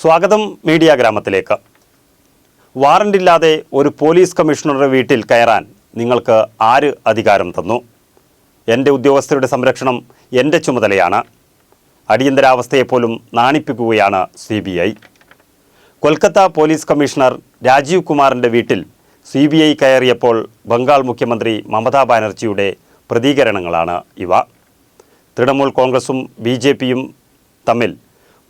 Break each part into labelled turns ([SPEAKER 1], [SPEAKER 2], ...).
[SPEAKER 1] സ്വാഗതം മീഡിയ ഗ്രാമത്തിലേക്ക്. വാറണ്ടില്ലാതെ ഒരു പോലീസ് കമ്മീഷണറുടെ വീട്ടിൽ കയറാൻ നിങ്ങൾക്ക് ആര് അധികാരം തന്നു? എന്റെ ഉദ്യോഗസ്ഥരുടെ സംരക്ഷണം എന്റെ ചുമതലയാണ്. അടിയന്തരാവസ്ഥയെപ്പോലും നാണിപ്പിക്കുകയാണ് C B I. Kolkata police commissioner Rajeev കുമാറിന്റെ വീട്ടിൽ സി ബി ഐ കയറിയപ്പോൾ ബംഗാൾ മുഖ്യമന്ത്രി മമതാ ബാനർജിയുടെ പ്രതികരണങ്ങളാണ് ഇവ. തൃണമൂൽ കോൺഗ്രസും ബി ജെ പിയും തമ്മിൽ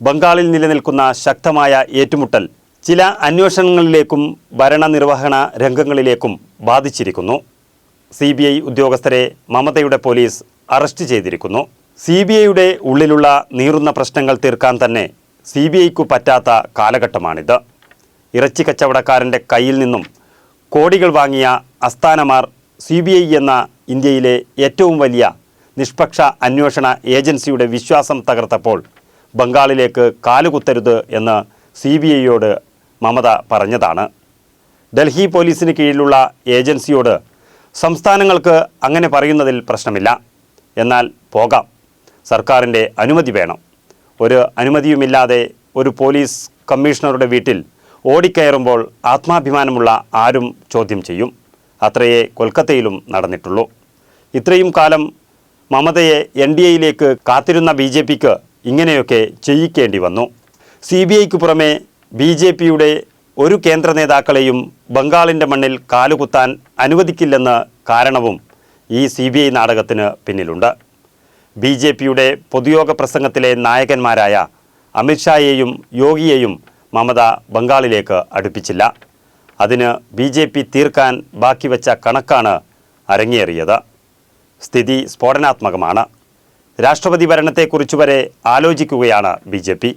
[SPEAKER 1] ബംഗാളിൽ നിലനിൽക്കുന്ന ശക്തമായ ഏറ്റുമുട്ടൽ ചില അന്വേഷണങ്ങളിലേക്കും ഭരണനിർവഹണ രംഗങ്ങളിലേക്കും ബാധിച്ചിരിക്കുന്നു. സി ബി ഐ ഉദ്യോഗസ്ഥരെ മമതയുടെ പോലീസ് അറസ്റ്റ് ചെയ്തിരിക്കുന്നു. സി ബി ഐയുടെ ഉള്ളിലുള്ള നീറുന്ന പ്രശ്നങ്ങൾ തീർക്കാൻ തന്നെ സി ബി ഐക്കു പറ്റാത്ത കാലഘട്ടമാണിത്. ഇറച്ചി കച്ചവടക്കാരന്റെ കയ്യിൽ നിന്നും കോടികൾ വാങ്ങിയ അസ്ഥാനമാർ സി ബി ഐ എന്ന ഇന്ത്യയിലെ ഏറ്റവും വലിയ നിഷ്പക്ഷ അന്വേഷണ ഏജൻസിയുടെ വിശ്വാസം തകർത്തപ്പോൾ ബംഗാളിലേക്ക് കാലുകുത്തരുത് എന്ന് സി ബി ഐയോട് മമത പറഞ്ഞതാണ്. ഡൽഹി പോലീസിന് കീഴിലുള്ള ഏജൻസിയോട് സംസ്ഥാനങ്ങൾക്ക് അങ്ങനെ പറയുന്നതിൽ പ്രശ്നമില്ല. എന്നാൽ പോകാം. സർക്കാരിന്റെ അനുമതി വേണം. ഒരു അനുമതിയുമില്ലാതെ ഒരു പോലീസ് കമ്മീഷണറുടെ വീട്ടിൽ ഓടിക്കയറുമ്പോൾ ആത്മാഭിമാനമുള്ള ആരും ചോദ്യം ചെയ്യും. അത്രയേ കൊൽക്കത്തയിലും നടന്നിട്ടുള്ളൂ. ഇത്രയും കാലം മമതയെ എൻ ഡി എയിലേക്ക് കാത്തിരുന്ന ബി ജെ പിക്ക് ഇങ്ങനെയൊക്കെ ചെയ്യിക്കേണ്ടി വന്നു. സി ബി ഐക്ക് പുറമെ ബി ജെ പിയുടെ ഒരു കേന്ദ്ര നേതാക്കളെയും ബംഗാളിന്റെ മണ്ണിൽ കാലുകുത്താൻ അനുവദിക്കില്ലെന്ന കാരണവും ഈ സി ബി ഐ നാടകത്തിന് പിന്നിലുണ്ട്. ബി ജെ പിയുടെ പൊതുയോഗ പ്രസംഗത്തിലെ നായകന്മാരായ അമിത്ഷായെയും യോഗിയെയും മമത ബംഗാളിലേക്ക് അടുപ്പിച്ചില്ല. അതിന് ബി ജെ പി തീർക്കാൻ ബാക്കി വച്ച കണക്കാണ് അരങ്ങേറിയത്. സ്ഥിതി സ്ഫോടനാത്മകമാണ്. രാഷ്ട്രപതി ഭരണത്തെക്കുറിച്ച് വരെ ആലോചിക്കുകയാണ് ബി ജെ പി.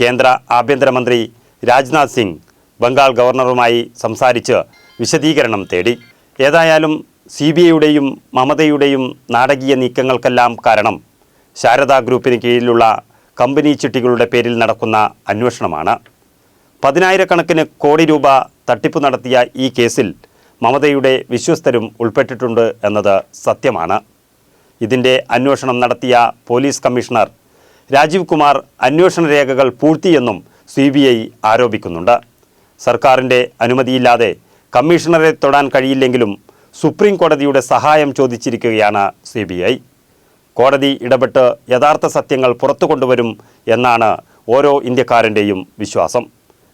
[SPEAKER 1] കേന്ദ്ര ആഭ്യന്തരമന്ത്രി രാജ്നാഥ് സിംഗ് ബംഗാൾ ഗവർണറുമായി സംസാരിച്ച് വിശദീകരണം തേടി. ഏതായാലും സി ബി ഐയുടെയും മമതയുടെയും നാടകീയ നീക്കങ്ങൾക്കെല്ലാം കാരണം ശാരദാ ഗ്രൂപ്പിന് കീഴിലുള്ള കമ്പനി ചിട്ടികളുടെ പേരിൽ നടക്കുന്ന അന്വേഷണമാണ്. പതിനായിരക്കണക്കിന് കോടി രൂപ തട്ടിപ്പ് നടത്തിയ ഈ കേസിൽ മമതയുടെ വിശ്വസ്തരും ഉൾപ്പെട്ടിട്ടുണ്ട് എന്നത് സത്യമാണ്. ഇതിന്റെ അന്വേഷണം നടത്തിയ പോലീസ് കമ്മീഷണർ രാജീവ് കുമാർ അന്വേഷണ രേഖകൾ പൂഴ്ത്തിയെന്നും സി ബി ഐ ആരോപിക്കുന്നുണ്ട്. സർക്കാരിന്റെ അനുമതിയില്ലാതെ കമ്മീഷണറെ തൊടാൻ കഴിയില്ലെങ്കിലും സുപ്രീം കോടതിയുടെ സഹായം ചോദിച്ചിരിക്കുകയാണ് സി ബി ഐ കോടതി ഇടപെട്ട് യഥാർത്ഥ സത്യങ്ങൾ പുറത്തു കൊണ്ടുവരും എന്നാണ് ഓരോ ഇന്ത്യക്കാരന്റെയും വിശ്വാസം.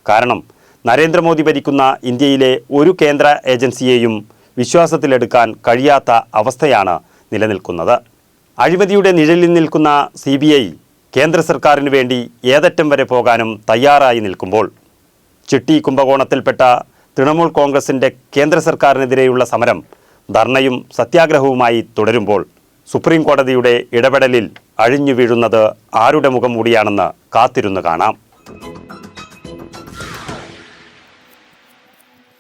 [SPEAKER 1] കാരണം നരേന്ദ്രമോദി ഭരിക്കുന്ന ഇന്ത്യയിലെ ഒരു കേന്ദ്ര ഏജൻസിയെയും വിശ്വാസത്തിലെടുക്കാൻ കഴിയാത്ത അവസ്ഥയാണ് നിലനിൽക്കുന്നത്. അഴിമതിയുടെ നിഴലിൽ നിൽക്കുന്ന സി ബി ഐ കേന്ദ്ര സർക്കാരിന് വേണ്ടി ഏതറ്റം വരെ പോകാനും തയ്യാറായി നിൽക്കുമ്പോൾ ചിട്ടി കുംഭകോണത്തിൽപ്പെട്ട തൃണമൂൽ കോൺഗ്രസിന്റെ കേന്ദ്ര സർക്കാരിനെതിരെയുള്ള സമരം ധർണയും സത്യാഗ്രഹവുമായി തുടരുമ്പോൾ സുപ്രീം കോടതിയുടെ ഇടപെടലിൽ അഴിഞ്ഞു വീഴുന്നത് ആരുടെ മുഖം മൂടിയാണെന്ന് കാത്തിരുന്ന് കാണാം.